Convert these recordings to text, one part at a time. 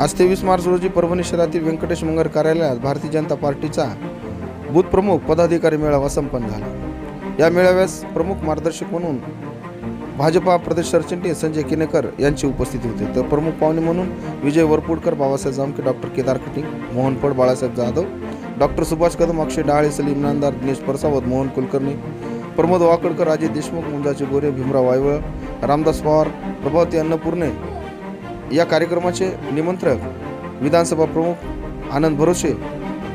आज तेवीस मार्च रोजी परभणी शहरातील व्यंकटेश मंगर कार्यालयात भारतीय जनता पार्टीचा बूथ प्रमुख पदाधिकारी मेळावा संपन्न झाला. या मेळाव्यास प्रमुख मार्गदर्शक म्हणून भाजपा प्रदेश सरचिटणीस संजय किनेकर यांची उपस्थिती होती. तर प्रमुख पाहुणे म्हणून विजय वरपुडकर बाबासाहेब जामके डॉक्टर केदार कटिंग मोहन फड बाळासाहेब जाधव डॉक्टर सुभाष कदम अक्षय डाळे सलीम इनामदार दिनेश परसावत मोहन कुलकर्णी प्रमोद वाकडकर राजे देशमुख मुंजाचे गोरे भीमराव वायवळ रामदास पवार प्रभावती अन्नपूर्णे या कार्यक्रमाचे निमंत्रक विधानसभा प्रमुख आनंद भरोसे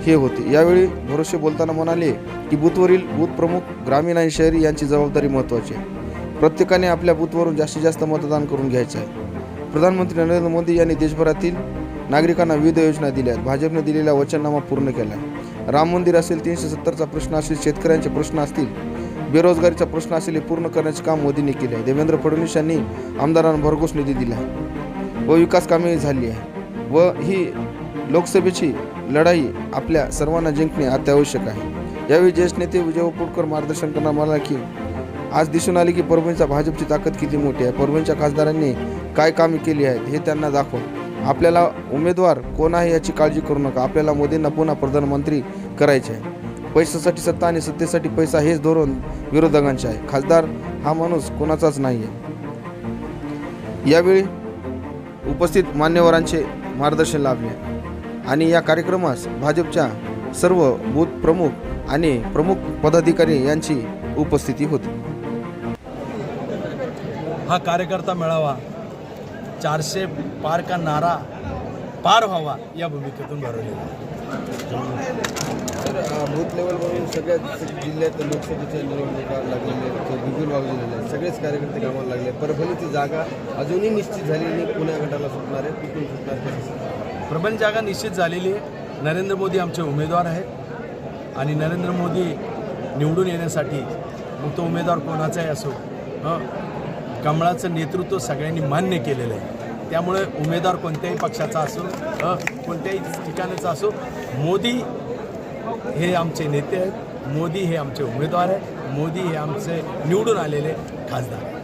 हे होते. यावेळी भरोसे बोलताना म्हणाले की बूथवरील बूथ प्रमुख ग्रामीण आणि शहरी यांची जबाबदारी महत्त्वाची आहे. प्रत्येकाने आपल्या बूथवरून जास्तीत जास्त मतदान करून घ्यायचं आहे. प्रधानमंत्री नरेंद्र मोदी यांनी देशभरातील नागरिकांना विविध योजना दिल्या आहेत. भाजपने दिलेला वचननामा पूर्ण केला आहे. राम मंदिर असेल तीनशे सत्तरचा प्रश्न असेल शेतकऱ्यांचे प्रश्न असतील बेरोजगारीचा प्रश्न असेल हे पूर्ण करण्याचे काम मोदींनी केले आहे. देवेंद्र फडणवीस यांनी आमदारांना भरघोस निधी दिला आहे. व विकास कामे झाली आहे. व ही लोकसभेची लढाई आपल्या सर्वांना जिंकणे अत्यावश्यक आहे. यावेळी ज्येष्ठ नेते विजय वपुडकर मार्गदर्शन करणार मला की आज दिसून आले की परभणीचा भाजपची ताकद किती मोठी आहे परभणीच्या खासदारांनी काय कामे केली आहेत हे त्यांना दाखवा. आपल्याला उमेदवार कोण आहे याची काळजी करू नका. आपल्याला मोदींना पुन्हा प्रधानमंत्री करायचे आहे. पैशासाठी सत्ता आणि सत्तेसाठी पैसा हेच धोरण विरोधकांचे आहे. खासदार हा माणूस कोणाचाच नाही आहे यावेळी उपस्थित मान्यवरांचे मार्गदर्शन लाभले. आणि या कार्यक्रमास भाजपच्या सर्व बूथ प्रमुख आणि प्रमुख पदाधिकारी यांची उपस्थिती होती. हा कार्यकर्ता मेळावा चारशे पार का नारा पार व्हावा या भूमिकेतून भरवलेला आहे. तर बूथ लेवलवरून सगळ्याच जिल्ह्यात लोकसभेच्या निवडणुका लागलेल्या आहेत बिगुल वाजवलेले आहेत. सगळेच कार्यकर्ते कामाला लागले आहेत. परभणीची जागा अजूनही निश्चित झाली नाही. पुण्या गटाला सुटणार आहे कुठून सुटणार प्रबंध जागा निश्चित झालेली आहे. नरेंद्र मोदी आमचे उमेदवार आहेत. आणि नरेंद्र मोदी निवडून येण्यासाठी मग तो उमेदवार कोणाचाही असो हं, कमळाचं नेतृत्व सगळ्यांनी मान्य केलेलं आहे. त्यामुळे उमेदवार कोणत्याही पक्षाचा असो कोणत्याही ठिकाणाचा असो मोदी हे आमचे नेते आहेत मोदी हे आमचे उमेदवार आहेत मोदी हे आमचे निवडून आलेले खासदार